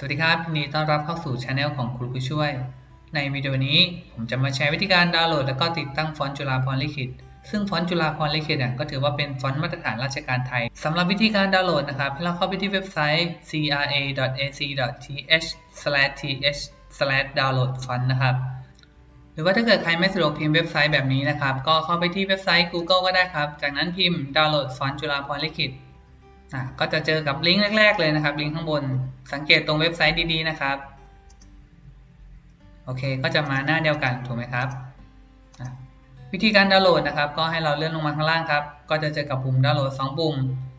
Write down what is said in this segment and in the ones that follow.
สวัสดีครับยินดีต้อนรับเข้าสู่ช anel ของครูผู้ช่วย ในวิดีโอนี้ผมจะมาแชร์วิธีการดาวน์โหลด และก็ติดตั้งฟอนต์จุฬาภรณ์ลิขิต ซึ่งฟอนต์จุฬาภรณ์ลิขิตเนี่ยก็ถือว่าเป็นฟอนต์มาตรฐานราชการไทย สำหรับวิธีการดาวน์โหลดนะครับให้เราเข้าไปที่เว็บไซต์ cra.ac.th/th/download font นะครับ หรือว่าถ้าเกิดใครไม่สะดวกพิมพ์เว็บไซต์แบบนี้นะครับ ก็เข้าไปที่เว็บไซต์ Google ก็ได้ครับ จากนั้นพิมพ์ดาวน์โหลดฟอนต์จุฬาภรณ์ลิขิต อะก็จะเจอกับลิงก์แรก ๆ เลยนะครับลิงก์ข้างบนสังเกตตรงเว็บไซต์ดีๆนะครับโอเคก็จะมาหน้าเดียวกันถูกไหมครับวิธีการดาวน์โหลดนะครับ ก็ให้เราเลื่อนลงมาข้างล่างครับ ก็จะเจอกับปุ่มดาวน์โหลด 2 ปุ่ม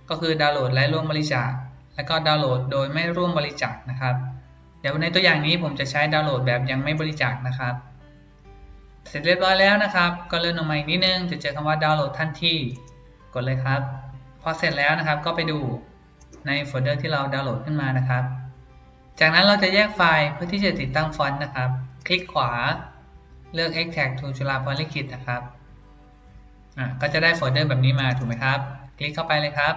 ก็คือดาวน์โหลดและร่วมบริจาคและก็ดาวน์โหลดโดยไม่ร่วมบริจาคนะครับ เดี๋ยวในตัวอย่างนี้ผมจะใช้ดาวน์โหลดแบบยังไม่บริจาคนะครับ เสร็จเรียบร้อยแล้วนะครับ ก็เลื่อนลงมาอีกนิดนึงจะเจอคำว่าดาวน์โหลดทันทีกดเลยครับ พอเสร็จแล้วนะครับก็ไปดูในโฟลเดอร์ที่เราดาวน์โหลดขึ้นมานะครับ จากนั้นเราจะแยกไฟล์เพื่อที่จะติดตั้งฟอนต์นะครับ คลิกขวาเลือก extract to จุฬาภรณ์ลิขิตนะครับอะก็จะได้โฟลเดอร์แบบนี้มาถูกไหมครับ คลิกเข้าไปเลยครับ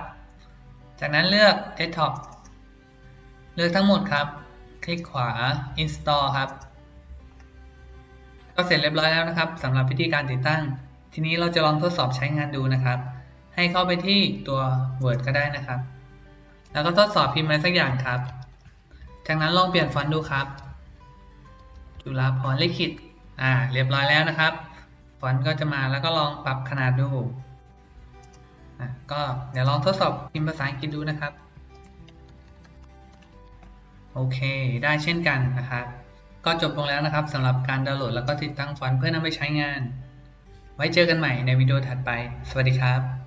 จากนั้นเลือก desktop เลือกทั้งหมดครับ คลิกขวา install ครับ ก็เสร็จเรียบร้อยแล้วนะครับสำหรับวิธีการติดตั้ง ทีนี้เราจะลองทดสอบใช้งานดูนะครับ ให้เข้าไปที่ตัว Word ก็ได้นะครับ แล้วก็ทดสอบพิมพ์อะไรสักอย่างครับ จากนั้นลองเปลี่ยนฟอนต์ดูครับ จุฬาภรลิขิต อ่า เรียบร้อยแล้วนะครับ ฟอนต์ก็จะมาแล้วก็ลองปรับขนาดดู อะ ก็เดี๋ยวลองทดสอบพิมพ์ภาษาอังกฤษดูนะครับ โอเค ได้เช่นกันนะครับ ก็จบลงแล้วนะครับสำหรับการดาวน์โหลดแล้วก็ติดตั้งฟอนต์เพื่อนำไปใช้งาน ไว้เจอกันใหม่ในวิดีโอถัดไป สวัสดีครับ